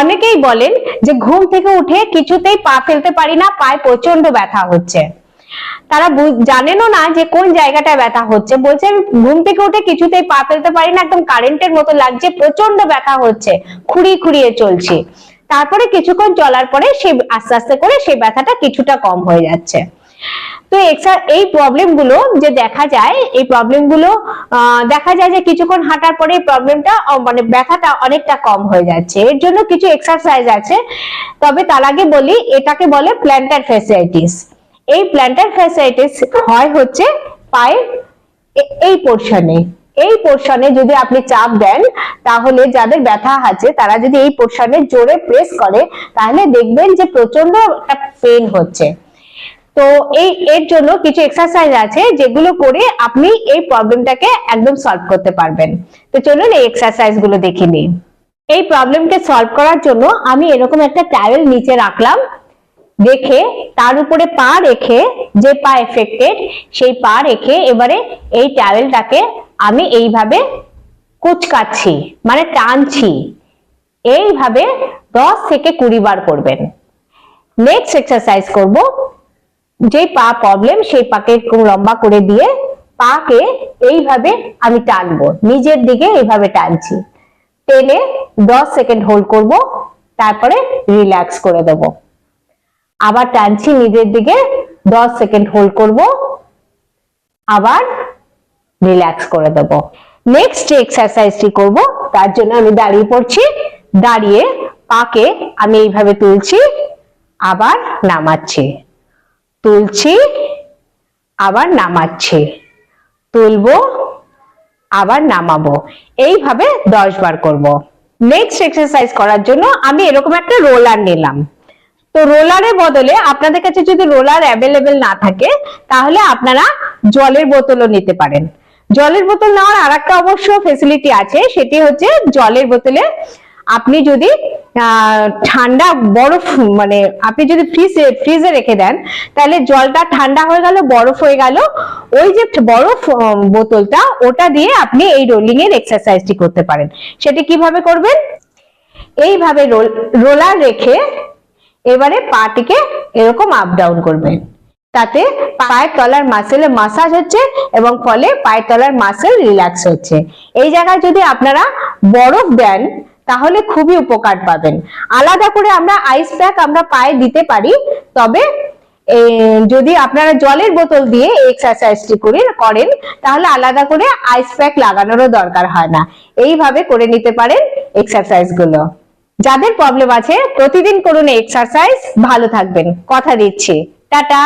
অনেকেই বলেন যে ঘুম থেকে উঠে কিছুতেই পা ফেলতে পারি না, পায়ে প্রচণ্ড ব্যথা হচ্ছে। তারা জানেনও না যে কোন জায়গাটায় ব্যথা হচ্ছে। বলছে আমি ঘুম থেকে উঠে কিছুতেই পা ফেলতে পারি না, একদম কারেন্টের মতো লাগছে প্রচণ্ড ব্যথা হচ্ছে, খুঁড়িয়ে খুঁড়িয়ে চলছি। তারপরে কিছুক্ষণ চলার পরে সে আস্তে আস্তে করে সেই ব্যথাটা কিছুটা কম হয়ে যাচ্ছে। তো এই প্রবলেমগুলো যে দেখা যায়, এই প্রবলেমগুলো দেখা যায় যে কিছুক্ষণ হাঁটার পরে প্রবলেমটা মানে ব্যথাটা অনেকটা কম হয়ে যাচ্ছে। এর জন্য কিছু এক্সারসাইজ আছে। তবে তার আগে বলি, এটাকে বলে প্ল্যান্টার ফ্যাসাইটিস এই প্ল্যান্টার ফ্যাসাইটিস হয় হচ্ছে পায়ের এই পোর্শনে এই পোর্শনে যদি আপনি চাপ দেন, তাহলে যাদের ব্যথা আছে, তারা যদি এই পোর্শনে জোরে প্রেস করে, তাহলে দেখবেন যে প্রচণ্ড একটা পেন হচ্ছে। তো এই, এর জন্য কিছু এক্সারসাইজ আছে যেগুলো করে আপনি এই প্রবলেমটাকে একদম সলভ করতে পারবেন। তো চলুন এই এক্সারসাইজগুলো দেখে নিই। এই প্রবলেমকে সলভ করার জন্য আমি এরকম একটা টাওয়েল নিচে রাখলাম। রেখে, তার উপরে পা রেখে, যে পা এফেক্টেড সেই পা রেখে এবারে এই টাওয়েলটাকে আমি এইভাবে কুচকাচ্ছি মানে টানছি। এইভাবে দশ থেকে কুড়ি বার করবেন। নেক্সট এক্সারসাইজ করব। যে পা প্রবলেম সেই পাকে লম্বা করে দিয়ে পাকে এইভাবে আমি টানবো। নিজের দিকে এইভাবে টানছি। টেনে দশ সেকেন্ড হোল্ড করব, তারপরে রিল্যাক্স করে দেব। আবার টানছি নিজের দিকে, দশ সেকেন্ড হোল্ড করব, আবার রিল্যাক্স করে দেব। নেক্সট যে এক্সারসাইজটি করব, তার জন্য আমি দাঁড়িয়ে পড়ছি। দাঁড়িয়ে পাকে আমি এইভাবে তুলছি, আবার নামাচ্ছি। তুলছি, আবার নামাচ্ছি। তুলবো, আবার নামাবো। এইভাবে দশ বার করব। নেক্সট এক্সারসাইজ করার জন্য আমি এরকম একটা রোলার নিলাম। তো রোলারের বদলে আপনাদের কাছে যদি রোলার অ্যাভেলেবেল না থাকে, তাহলে আপনারা জলের বোতলও নিতে পারেন। জলের বোতল নেওয়ার আর একটা অবশ্য ফেসিলিটি আছে, সেটি হচ্ছে জলের বোতলে আপনি যদি ঠান্ডা বরফ মানে আপনি যদি ফ্রিজে ফ্রিজে রেখে দেন, তাহলে জলটা ঠান্ডা হয়ে গেল, বরফ হয়ে গেল। ওই যে বরফ বোতলটা, ওটা দিয়ে আপনি এই রোলিং এর এক্সারসাইজটি করতে পারেন। সেটি কীভাবে করবেন? এইভাবে রোলার রেখে এবারে পাটিকে এরকম আপ ডাউন করবেন। তাতে পায়ের তলার মাসেলে মাসাজ হচ্ছে এবং ফলে পায়ের তলার মাসেল রিল্যাক্স হচ্ছে। এই জায়গায় যদি আপনারা বরফ দেন তাহলে খুবই উপকার পাবেন। আলাদা করে আমরা আইস প্যাক আমরা পায়ে দিতে পারি, তবে যদি আপনারা জলের বোতল দিয়ে এক্সারসাইজটি করে করেন তাহলে আলাদা করে আইস প্যাক লাগানোরও দরকার হয় না। এইভাবে করে নিতে পারেন এক্সারসাইজগুলো। যাদের প্রবলেম আছে, প্রতিদিন করুন এক্সারসাইজ ভালো থাকবেন। কথা দিচ্ছি। টাটা!